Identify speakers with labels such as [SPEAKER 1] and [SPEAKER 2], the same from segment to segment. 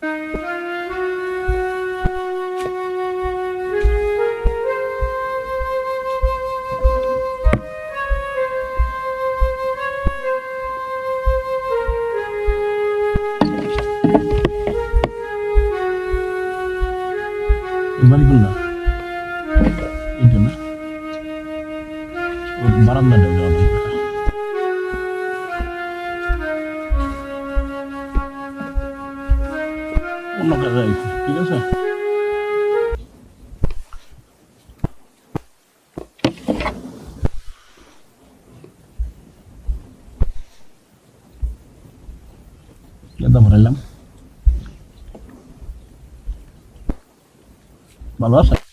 [SPEAKER 1] kembali bunda ini dana oh, baran dan dana অন্য কাজে আইছি ঠিক আছে? ভালো আছে?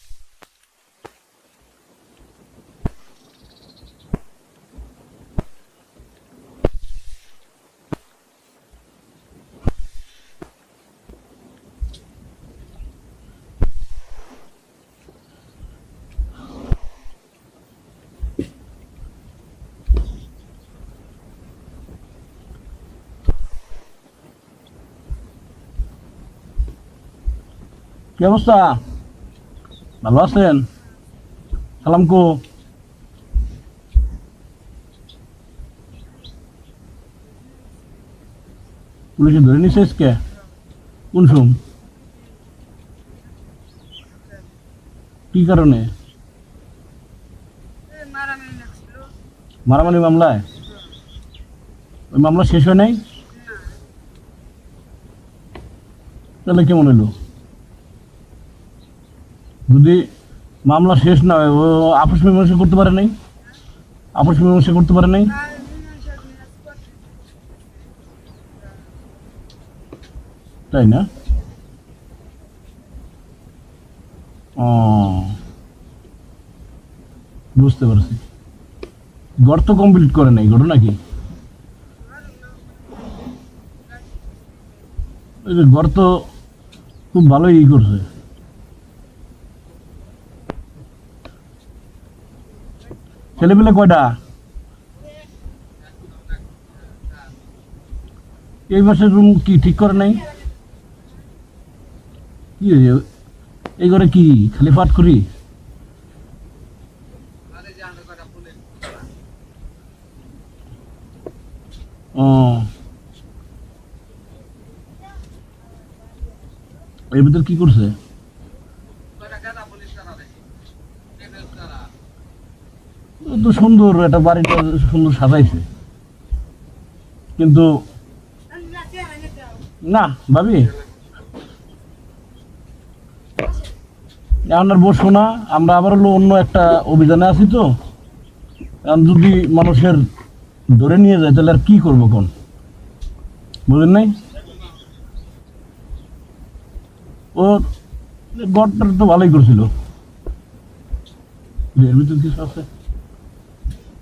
[SPEAKER 1] কি অবস্থা? ভালো আছেন? সালাম কো। পুলিশে ধরে নিছে কে কোন সোম কি কারণে?
[SPEAKER 2] মারামারি
[SPEAKER 1] মারামারি মামলায়? ওই মামলা শেষ হয় নাই? তাহলে কেমন এলো যদি মামলা শেষ না হয়, ও আপস মীমাংসা করতে পারে নাই? আপস মীমাংসা করতে পারে নাই? তাই না? বুঝতে পারছি। গর্ত কমপ্লিট করে নাই, ঘটনা কি? গর্ত খুব ভালোই ই করছে। ছেলেপেলে কয়টা? এই মাসের রুম কি ঠিক করে নাই? কি? এই ঘরে কি খালি পাঠ করি? ও। এর ভিতর কি করছে? সুন্দর একটা বাড়িটা সুন্দর সাজাইছে। কিন্তু না, ভাবি। আর বসবো না, আমরা আবার হলো অন্য একটা অভিযানে আছি তো। যদি মানুষের ধরে নিয়ে যায়, তাহলে আর কি করব কোন বুঝলেন নাই? ও গড়টা তো ভালোই করছিল। এর ভিতরে কিছু আছে?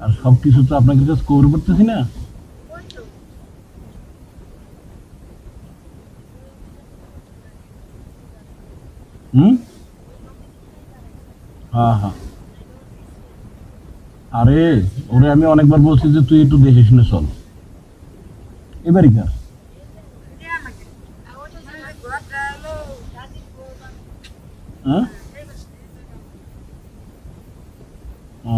[SPEAKER 1] আর সব কিছু তো আপনাকে কাছে কবর করতেছি না। হুম? হ্যাঁ হ্যাঁ আরে, ওরে আমি অনেকবার বলছি যে তুই একটু দেখে শুনে চল। এবারই কার? হ্যাঁ ও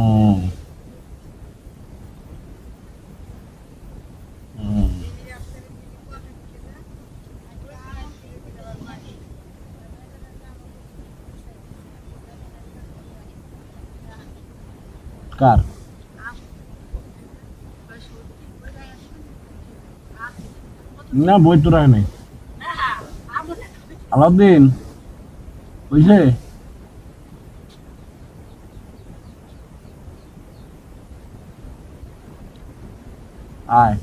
[SPEAKER 1] হুম। কার? না বই তো রাখে নাই। আলাউদ্দিন বুঝলে? আয়।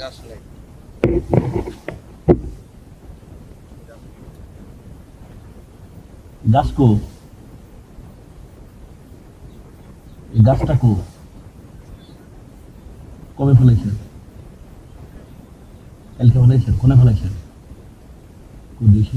[SPEAKER 3] গাছ নেই
[SPEAKER 1] গাছ কো? গাছটা কো? কবে ফেলাইছেন কালকে ফেলাইছেন কোনে ফেলাইছেন কো দিয়েছি?